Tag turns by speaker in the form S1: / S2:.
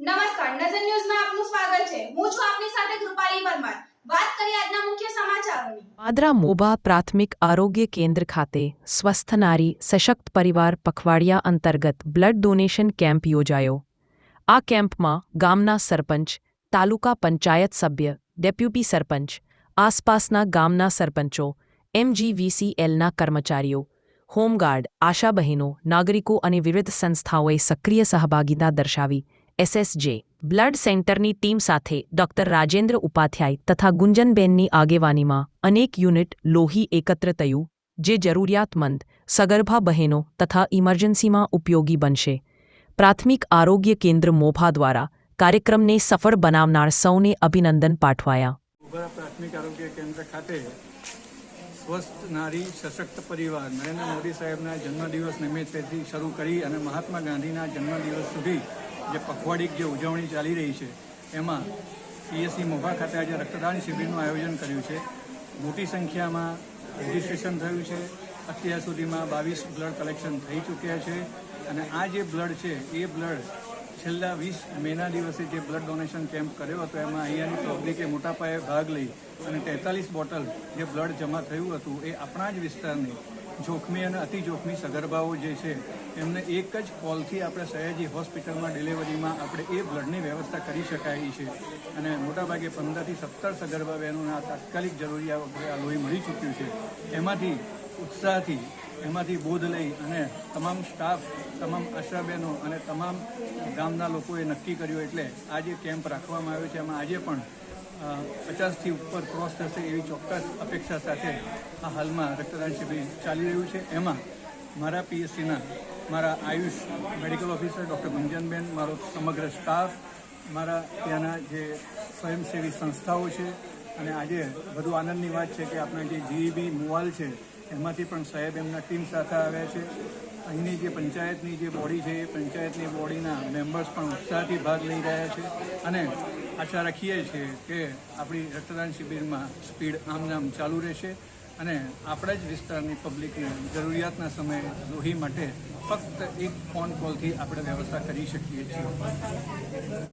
S1: નમસ્કાર, નજર ન્યૂઝમાં આપનું સ્વાગત છે. હું છું આપની સાથે કૃપાલી પરમાર. વાત કરીએ આજના મુખ્ય સમાચારોની.
S2: પાદરા મોબા પ્રાથમિક આરોગ્ય કેન્દ્ર ખાતે સ્વસ્થ નારી સશક્ત પરિવાર પખવાડિયા અંતર્ગત બ્લડ ડોનેશન કેમ્પ યોજાયો. આ કેમ્પમાં ગામના સરપંચ, તાલુકા પંચાયત સભ્ય, ડેપ્યુટી સરપંચ, આસપાસના ગામના સરપંચો, એમજીવીસીએલના કર્મચારીઓ, હોમગાર્ડ, આશા બહેનો, નાગરિકો અને વિવિધ સંસ્થાઓએ સક્રિય સહભાગીતા દર્શાવી એસએસજે, બ્લડ સેન્ટરની ટીમ સાથે ડોક્ટર રાજેન્દ્ર ઉપાધ્યાય તથા ગુંજનબેનની આગેવાનીમાં અનેક યુનિટ લોહી એકત્ર થયું, જે જરૂરિયાતમંદ, સગર્ભા બહેનો તથા ઇમરજન્સીમાં ઉપયોગી બનશે. પ્રાથમિક આરોગ્ય કેન્દ્ર મોભા દ્વારા કાર્યક્રમને સફળ બનાવનાર સૌને અભિનંદન પાઠવાયા.
S3: પ્રાથમિક આરોગ્ય કેન્દ્ર ખાતે સ્વસ્થ નારી સશક્ત પરિવાર નરેન્દ્ર મોદી સાહેબના જન્મદિવસ નિમિત્તેથી શરૂ કરી અને મહાત્મા ગાંધીના જન્મદિવસ સુધી જે પખવાડિક જે ઉજવણી ચાલી રહી છે, એમાં પીએસસી મોભા ખાતે આજે રક્તદાન શિબિરનું આયોજન કર્યું છે. મોટી સંખ્યામાં રજીસ્ટ્રેશન થયું છે. અત્યાર સુધીમાં બાવીસ બ્લડ કલેક્શન થઈ ચૂક્યા છે અને આ જે બ્લડ છે, એ બ્લડ છેલ્લા વીસ મેના દિવસે જે બ્લડ ડોનેશન કેમ્પ કર્યો હતો, એમાં અહીંયાની પબ્લિકે મોટા પાયે ભાગ લઈ અને તેતાલીસ બોટલ જે બ્લડ જમા થયું હતું, એ આપણા જ વિસ્તારની જોખમી અને અતિ જોખમી સગર્ભાઓ જે છે, એમને એક જ કોલથી આપણે સયાજી હોસ્પિટલમાં ડિલિવરીમાં આપણે એ બ્લડની વ્યવસ્થા કરી શકાય છે. અને મોટાભાગે પંદરથી સત્તર સગર્ભા બહેનોને આ તાત્કાલિક જરૂરિયાત આ લોહી મળી ચૂક્યું છે. એમાંથી ઉત્સાહથી, એમાંથી બોધ લઈ અને તમામ સ્ટાફ, તમામ આશાબહેનો અને તમામ ગામના લોકોએ નક્કી કર્યું એટલે આજે કેમ્પ રાખવામાં આવ્યો છે. એમાં આજે પણ પચાસથી ઉપર ક્રોસ થશે એવી ચોક્કસ અપેક્ષા સાથે આ હાલમાં રક્તદાન શિબિર ચાલી રહ્યું છે. એમાં મારા પીએસસીના મારા AYUSH medical officer doctor Gunjanben, મારો સમગ્ર સ્ટાફ મારા ત્યાંના જે સ્વયંસેવી સંસ્થાઓ છે અને આજે વધુ આનંદની વાત છે કે આપણા જે જીઈબી મુવાલ છે, એમાંથી પણ સાહેબ એમના ટીમ સાથે આવ્યા છે. અહીંની જે પંચાયતની જે બોડી છે, એ પંચાયતની બોડીના મેમ્બર્સ પણ ઉત્સાહથી ભાગ લઈ રહ્યા છે અને આશા રાખીએ છીએ કે આપણી રક્તદાન શિબિરમાં સ્પીડ આમનામ ચાલુ રહેશે અને આપણા જ વિસ્તારની પબ્લિકને જરૂરિયાતના સમયે લોહી માટે ફક્ત એક ફોન કોલથી આપણે વ્યવસ્થા કરી શકીએ છીએ.